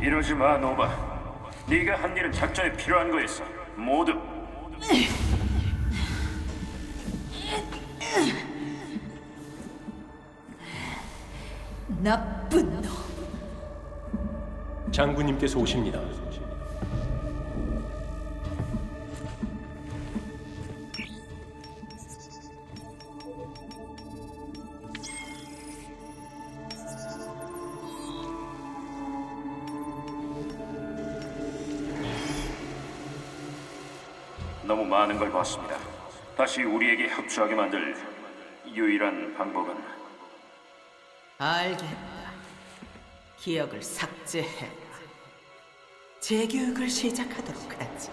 그러지 마, 노바. 네가 한 일은 작전에 필요한 거였어. 모두. 나쁜 놈. 장군님께서 오십니다. 너무 많은 걸 봤습니다. 다시 우리에게 협조하게 만들 유일한 방법은 알겠다. 기억을 삭제해. 재교육을 시작하도록 하지.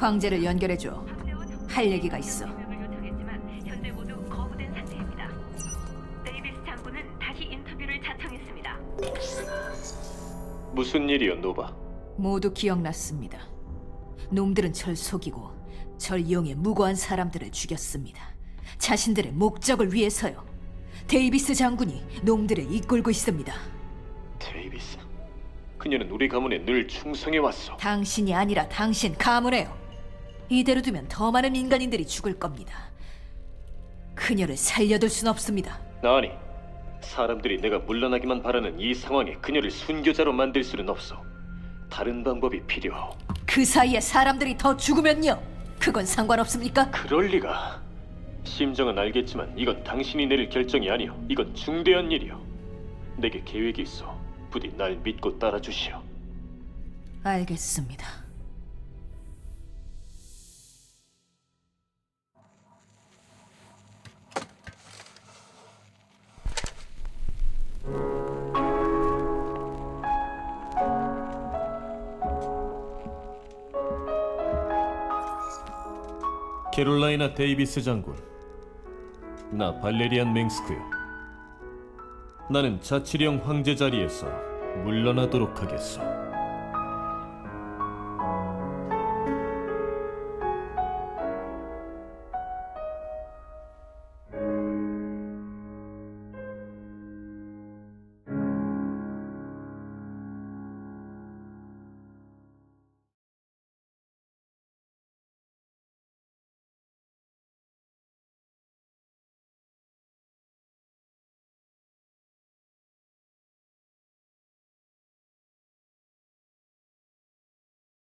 황제를 연결해줘. 할 얘기가 있어. 요청했지만 현재 모두 거부된 상태입니다. 데이비스 장군은 다시 인터뷰를 자청했습니다. 무슨 일이요, 노바? 모두 기억났습니다. 놈들은 절 속이고 절 이용해 무고한 사람들을 죽였습니다. 자신들의 목적을 위해서요. 데이비스 장군이 놈들을 이끌고 있습니다. 데이비스. 그녀는 우리 가문에 늘 충성해 왔어. 당신이 아니라 당신 가문에요. 이대로 두면 더 많은 인간인들이 죽을 겁니다. 그녀를 살려둘 순 없습니다. 아니, 사람들이 내가 물러나기만 바라는 이 상황에 그녀를 순교자로 만들 수는 없어. 다른 방법이 필요하오. 그 사이에 사람들이 더 죽으면요. 그건 상관없습니까? 그럴 리가. 심정은 알겠지만 이건 당신이 내릴 결정이 아니오. 이건 중대한 일이오. 내게 계획이 있어. 부디 날 믿고 따라주시오. 알겠습니다. 캐롤라이나 데이비스 장군. 나 발레리안 맹스크요. 나는 자치령 황제 자리에서 물러나도록 하겠소.